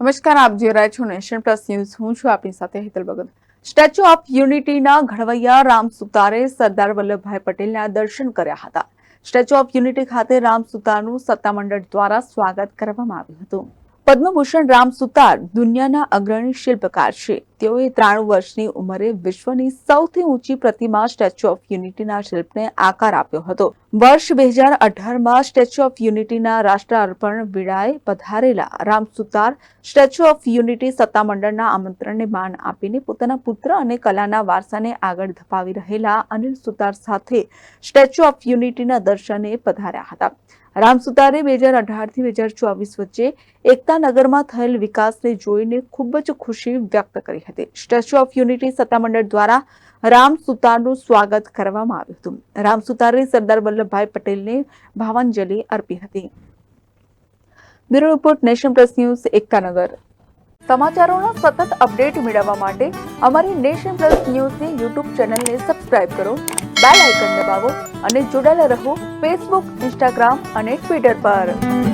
નમસ્કાર, આપ જોઈ રહ્યા છો નેશન પ્લસ ન્યૂઝ. હું છું આપની સાથે હેતલ ભગત. સ્ટેચ્યુ ઓફ યુનિટીના ઘડવૈયા રામ સુતારે સરદાર વલ્લભભાઈ પટેલના દર્શન કર્યા હતા. સ્ટેચ્યુ ઓફ યુનિટી ખાતે રામ સુતારનું સત્તામંડળ દ્વારા સ્વાગત કરવામાં આવ્યું હતું. પદ્મભૂષણ રામ સુતાર દુનિયાના અગ્રણી શિલ્પકાર છે. તેઓએ ત્રાણું વર્ષની ઉંમરે વિશ્વની સૌથી ઊંચી પ્રતિમા સ્ટેચ્યુ ઓફ યુનિટીના શિલ્પને આકાર આપ્યો હતો. વર્ષ બે હજાર અઢારમાં સ્ટેચ્યુ ઓફ યુનિટીના રાષ્ટ્રાર્પણ વેળાએ પધારેલા Ram Sutar statue of unity સત્તામંડળના આમંત્રણને માન આપીને પોતાના પુત્ર અને કલાના વારસાને આગળ ધપાવી રહેલા અનિલ સુતાર સાથે સ્ટેચ્યુ ઓફ યુનિટીના દર્શને પધાર્યા હતા. રામ સુતારે બે હજાર અઢારથી બે હજાર ચોવીસ વચ્ચે એકતાનગરમાં થયેલ વિકાસને જોઈને ખૂબ જ ખુશી વ્યક્ત કરી હતી. સ્ટેચ્યુ ઓફ યુનિટી સત્તામંડળ દ્વારા રામ સુતારનું સ્વાગત કરવામાં આવ્યું હતું. રામ સુતારે સરદાર વલ્લભભાઈ પટેલને ભાવાંજલિ અર્પી હતી. Bureau report, nation plus news Ektanagar સમાચારોના સતત અપડેટ મેળવવા માટે અમારી નેશન પ્લસ ન્યૂઝની યુટ્યુબ ચેનલને સબસ્ક્રાઇબ કરો, બેલ આઇકન દબાવો અને જોડાયેલા રહો ફેસબુક, ઇન્સ્ટાગ્રામ અને ટ્વિટર પર.